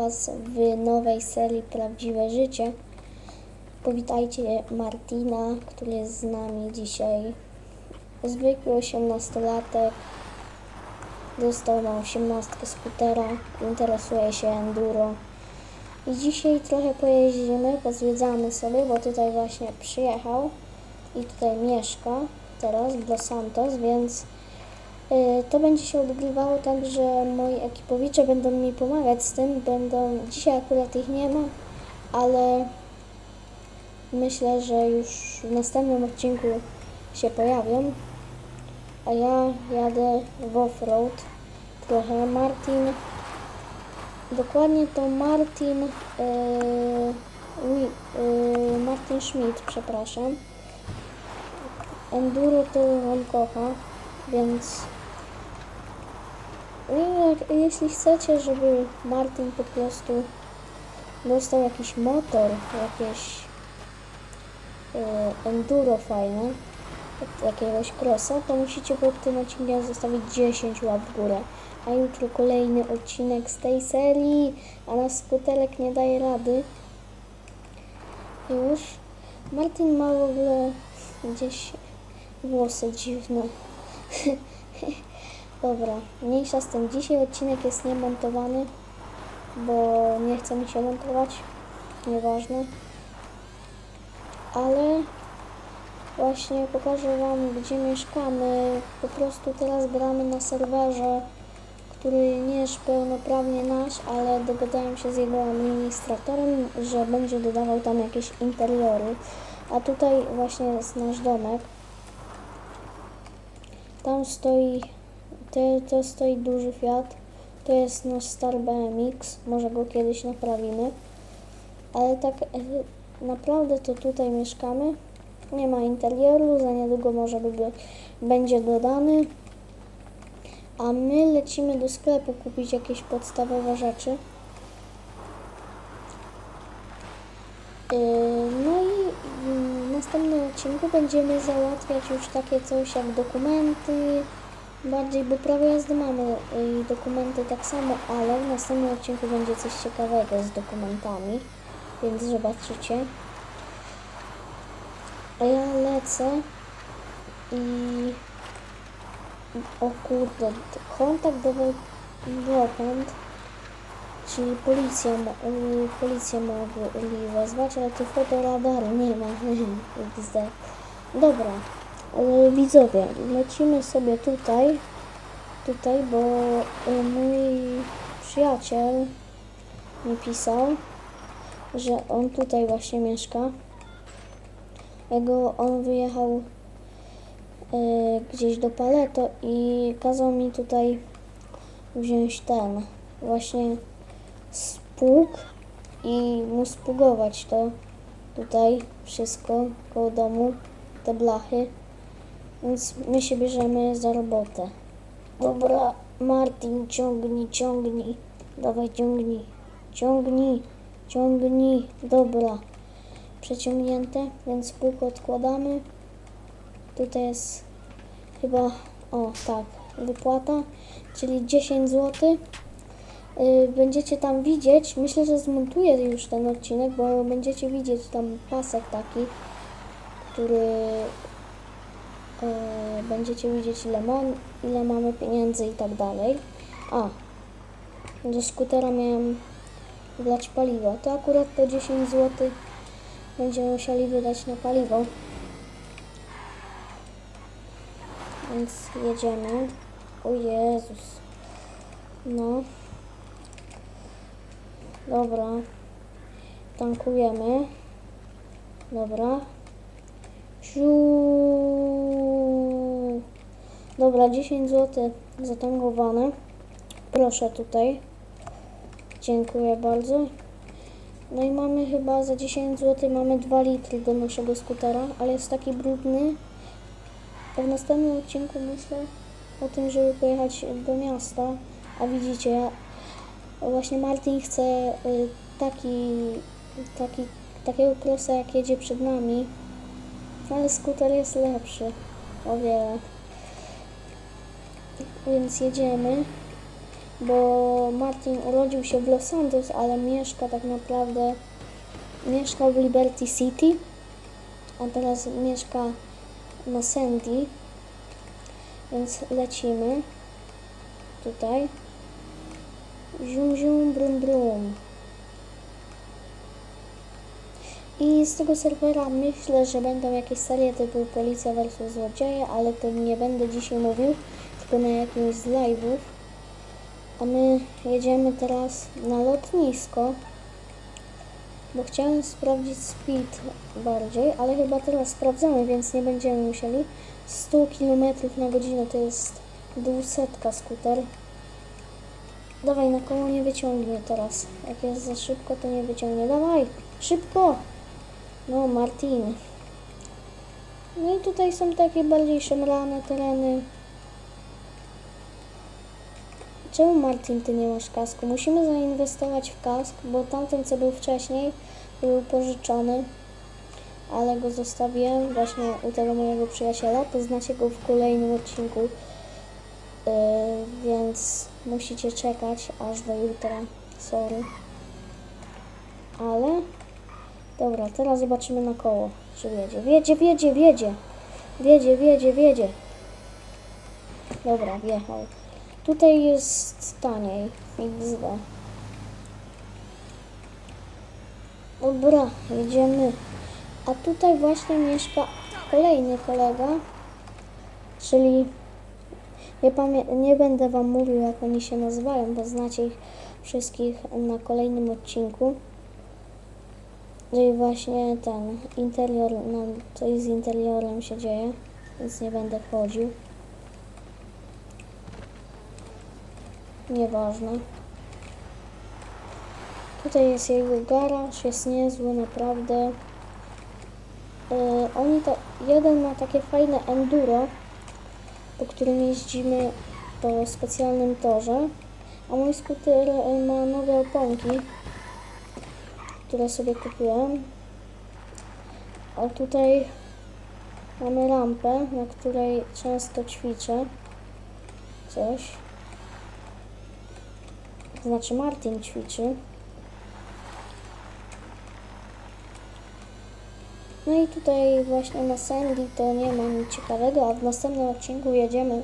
Was w nowej serii Prawdziwe Życie. Powitajcie Martina, który jest z nami dzisiaj. Zwykły 18-latek. Dostał na 18 skutera. Interesuje się enduro. I dzisiaj trochę pojeździmy, pozwiedzamy sobie, bo tutaj właśnie przyjechał i tutaj mieszka teraz Los Santos, więc to będzie się odgrywało tak, że moi ekipowicze będą mi pomagać z tym, będą, dzisiaj akurat ich nie ma, ale myślę, że już w następnym odcinku się pojawią, a ja jadę w offroad trochę. Martin Dokładnie to Martin, e, Wi- e, Martin Schmidt, przepraszam. Enduro to on kocha, więc jeśli chcecie, żeby Martin po prostu dostał jakiś motor, jakieś e, enduro fajne, jakiegoś crossa, to musicie pod tym odcinkiem zostawić 10 łap w górę. A jutro kolejny odcinek z tej serii, a nasz skuterek nie daje rady. Już. Martin ma w ogóle gdzieś włosy dziwne. Dobra, mniejsza z tym. Dzisiaj odcinek jest niemontowany, bo nie chce mi się montować. Nieważne. Ale Właśnie pokażę Wam, gdzie mieszkamy. Po prostu teraz gramy na serwerze, który nie jest pełnoprawnie nasz, ale dogadałem się z jego administratorem, że będzie dodawał tam jakieś interiory. A tutaj właśnie jest nasz domek. Tam stoi, to, to stoi duży Fiat. To jest nasz stary BMX, może go kiedyś naprawimy. Ale tak e, naprawdę to tutaj mieszkamy. Nie ma interioru, za niedługo może by, będzie dodany. A my lecimy do sklepu kupić jakieś podstawowe rzeczy. Yy, No i w następnym odcinku będziemy załatwiać już takie coś jak dokumenty. Bardziej, bo prawo jazdy mamy i dokumenty tak samo, ale w następnym odcinku będzie coś ciekawego z dokumentami, więc zobaczycie. A ja lecę i... O kurde, kontakt development, czyli policja, y, policja mogli wezwać, ale tu fotoradaru nie ma. XD. Dobra, y, widzowie, lecimy sobie tutaj, tutaj, bo y, mój przyjaciel mi pisał, że on tutaj właśnie mieszka. Jego on wyjechał e, gdzieś do Paleto i kazał mi tutaj wziąć ten właśnie spług i mu spługować to tutaj wszystko koło domu, te blachy. Więc my się bierzemy za robotę. Dobra, Martin, ciągnij, ciągnij. Dawaj, ciągnij. Ciągnij, ciągnij. Dobra przeciągnięte, więc półko odkładamy. Tutaj jest chyba, o tak, wypłata, czyli 10 zł. Yy, Będziecie tam widzieć, myślę, że zmontuję już ten odcinek, bo będziecie widzieć tam pasek taki, który będziecie widzieć ile, mam, ile mamy pieniędzy i tak dalej. A, do skutera miałem wlać paliwo. To akurat to 10 zł będziemy musieli wydać na paliwo. Więc jedziemy. O Jezus. No. Dobra. Tankujemy. Dobra. Siu. Dobra, 10 zł zatankowane. Proszę tutaj. Dziękuję bardzo. No i mamy chyba za 10 zł mamy 2 litry do naszego skutera, ale jest taki brudny. W następnym odcinku myślę o tym, żeby pojechać do miasta. A widzicie, ja właśnie Martin chce y, taki, taki, takiego krosa jak jedzie przed nami, ale skuter jest lepszy o wiele. Więc jedziemy. bo Martin urodził się w Los Santos, ale mieszka tak naprawdę, mieszkał w Liberty City, a teraz mieszka na Sandy, więc lecimy tutaj. Zium, zium, brum, brum. I z tego serwera myślę, że będą jakieś serie typu Policja vs Złodzieje, ale to nie będę dzisiaj mówił, na jakimś z live'ów. A my jedziemy teraz na lotnisko, bo chciałem sprawdzić speed bardziej, ale chyba teraz sprawdzamy, więc nie będziemy musieli. 100 km na godzinę to jest 200 skuter. Dawaj, na koło nie wyciągnie teraz. Jak jest za szybko, to nie wyciągnie. Dawaj, szybko! No, Martin. No i tutaj są takie bardziej szemrane tereny. Czemu Martin, ty nie masz kasku? Musimy zainwestować w kask, bo tamten, co był wcześniej, był pożyczony, ale go zostawiłem właśnie u tego mojego przyjaciela. Poznacie go w kolejnym odcinku, yy, więc musicie czekać aż do jutra. Sorry. Ale Dobra, teraz zobaczymy na koło, czy wiedzie. Wiedzie, wiedzie, wiedzie. Wiedzie, wiedzie, wiedzie. Dobra, wjechał. Tutaj jest taniej. XD. Dobra, jedziemy. A tutaj właśnie mieszka kolejny kolega, czyli nie, nie będę Wam mówił, jak oni się nazywają, bo znacie ich wszystkich na kolejnym odcinku. No i właśnie ten interior, no coś z interiorem się dzieje, więc nie będę wchodził. Nieważne. Tutaj jest jego garaż, jest niezły naprawdę. Yy, oni to, jeden ma takie fajne enduro, po którym jeździmy po specjalnym torze, a mój skuter y, ma nowe oponki, które sobie kupiłem. A tutaj mamy rampę, na której często ćwiczę coś. Znaczy Martin ćwiczy. No i tutaj właśnie na Sandy to nie ma nic ciekawego, a w następnym odcinku jedziemy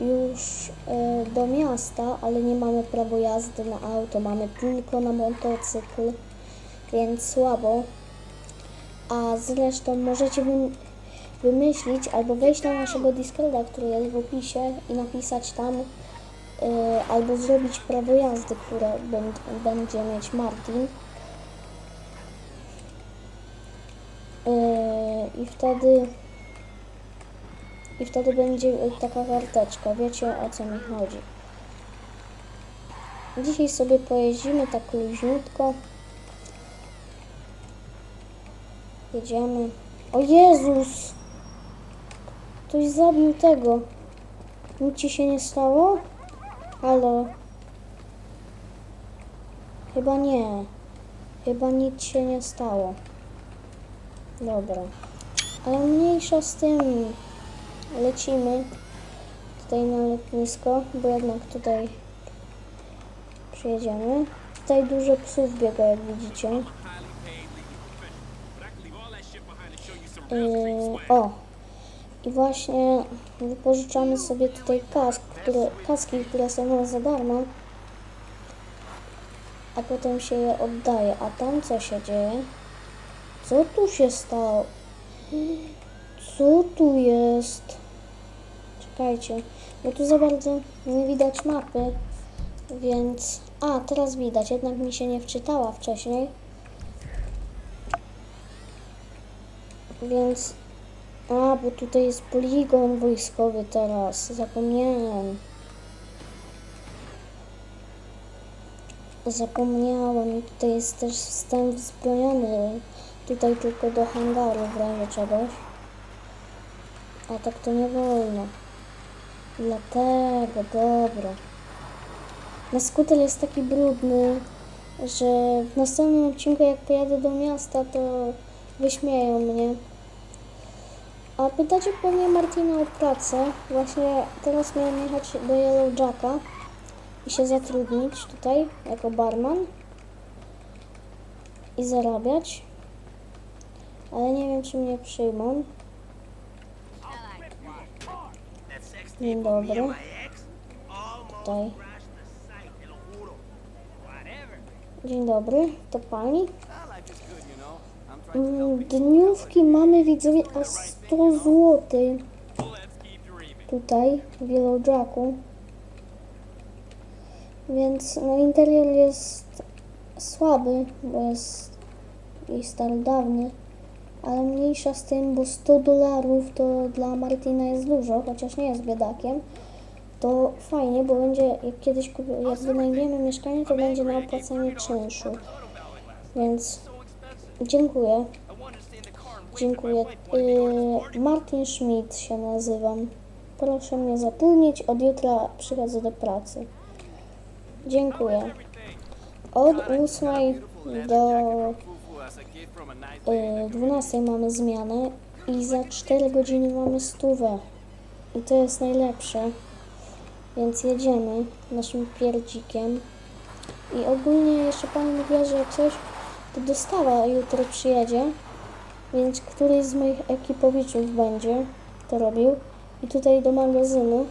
już e, do miasta, ale nie mamy prawo jazdy na auto, mamy tylko na motocykl więc słabo. A zresztą możecie wym- wymyślić albo wejść na naszego Discorda, który jest w opisie i napisać tam albo zrobić prawo jazdy, które bę- będzie mieć Martin. Y, I wtedy i wtedy będzie taka karteczka, wiecie o co mi chodzi. Dzisiaj sobie pojeździmy tak luźniutko. Jedziemy. O Jezus! Ktoś zabił tego. Nic ci się nie stało? Halo? Chyba nie. Chyba nic się nie stało. Dobra. Ale mniejsza z tym. Lecimy tutaj na lotnisko, bo jednak tutaj przyjedziemy. Tutaj dużo psów biega, jak widzicie. Yy, o, i właśnie wypożyczamy sobie tutaj kask, które, kaski, które są za darmo, a potem się je oddaje. A tam co się dzieje? Co tu się stało? Co tu jest? Czekajcie, bo tu za bardzo nie widać mapy, więc... A, teraz widać, jednak mi się nie wczytała wcześniej. Więc. A, bo tutaj jest poligon wojskowy teraz. Zapomniałem. Zapomniałem. Tutaj jest też wstęp wzbroniony. Tutaj tylko do hangaru w razie czegoś. A tak to nie wolno. Dlatego, dobra. Na skuter jest taki brudny, że w następnym odcinku jak pojadę do miasta, to wyśmieją mnie. A pytacie pewnie Martina o pracę. Właśnie teraz miałem jechać do Yellow Jacka, i się zatrudnić tutaj jako barman i zarabiać. Ale nie wiem, czy mnie przyjmą. Dzień dobry. Tutaj. Dzień dobry, to pani. Dniówki mamy widzowie a 100 zł tutaj w Jacku. Więc no interior jest słaby, bo jest i starodawny, ale mniejsza z tym, bo 100 dolarów to dla Martina jest dużo, chociaż nie jest biedakiem. To fajnie, bo będzie, jak kiedyś jak wynajmiemy mieszkanie, to będzie na opłacenie czynszu. Więc dziękuję. Dziękuję. Yy, Martin Schmidt się nazywam. Proszę mnie zatrudnić. Od jutra przychodzę do pracy. Dziękuję. Od 8 do yy, 12 mamy zmianę i za 4 godziny mamy stówę. I to jest najlepsze. Więc jedziemy naszym pierdzikiem. I ogólnie jeszcze pani mówiła, że jak coś, to dostawa jutro przyjedzie. Więc któryś z moich ekipowiczów będzie to robił. I tutaj do magazynu.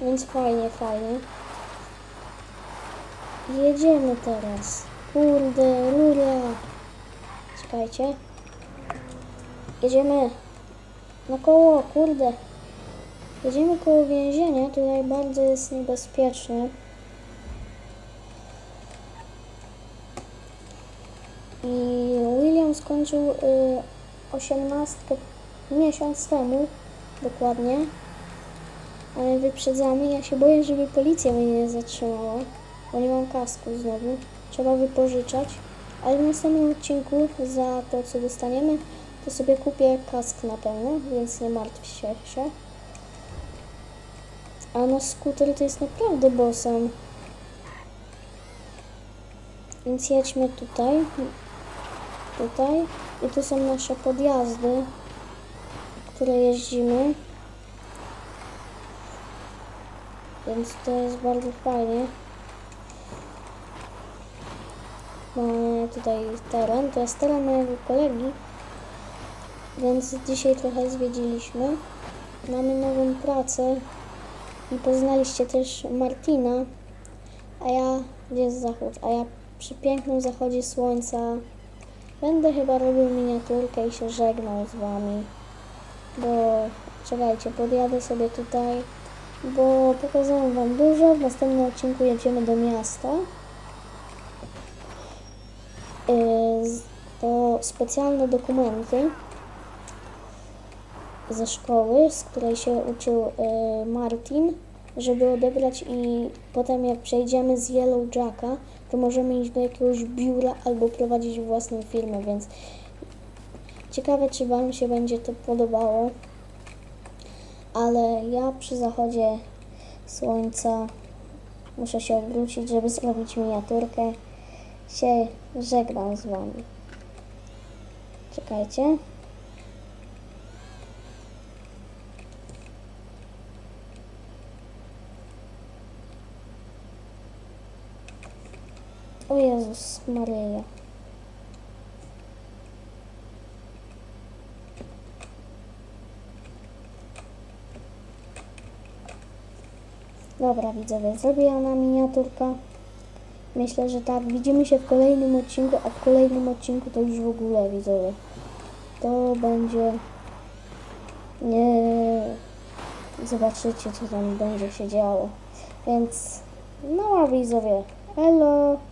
Więc fajnie, fajnie. Jedziemy teraz. Kurde, rura. Czekajcie. Jedziemy na koło, kurde. Jedziemy koło więzienia, tutaj bardzo jest niebezpiecznie. I William skończył y, 18 miesiąc temu, dokładnie. Ale wyprzedzamy. Ja się boję, żeby policja mnie nie zatrzymała, bo nie mam kasku znowu. Trzeba wypożyczać. Ale w następnym odcinku za to, co dostaniemy, to sobie kupię kask na pewno, więc nie martw się. A nasz skuter to jest naprawdę bossem. Więc jedźmy tutaj. Tutaj. I tu są nasze podjazdy, które jeździmy. Więc to jest bardzo fajnie. Mamy tutaj teren. To jest teren mojego kolegi. Więc dzisiaj trochę zwiedziliśmy. Mamy nową pracę. I poznaliście też Martina. A ja, gdzie jest zachód? A ja przy pięknym zachodzie słońca będę chyba robił miniaturkę i się żegnał z wami. Bo czekajcie, podjadę sobie tutaj, bo pokazałem wam dużo. W następnym odcinku jedziemy do miasta. Z- po specjalne dokumenty ze szkoły, z której się uczył y, Martin, żeby odebrać i potem jak przejdziemy z Yellow Jacka, to możemy iść do jakiegoś biura albo prowadzić własną firmę, więc ciekawe, czy Wam się będzie to podobało. Ale ja przy zachodzie słońca muszę się obrócić, żeby zrobić miniaturkę. Się żegnam z Wami. Czekajcie. Jezus Maryja. Dobra widzowie, zrobiona miniaturka. Myślę, że tak. Widzimy się w kolejnym odcinku, a w kolejnym odcinku to już w ogóle widzowie. To będzie... Nie... Zobaczycie, co tam będzie się działo. Więc... No a widzowie, hello!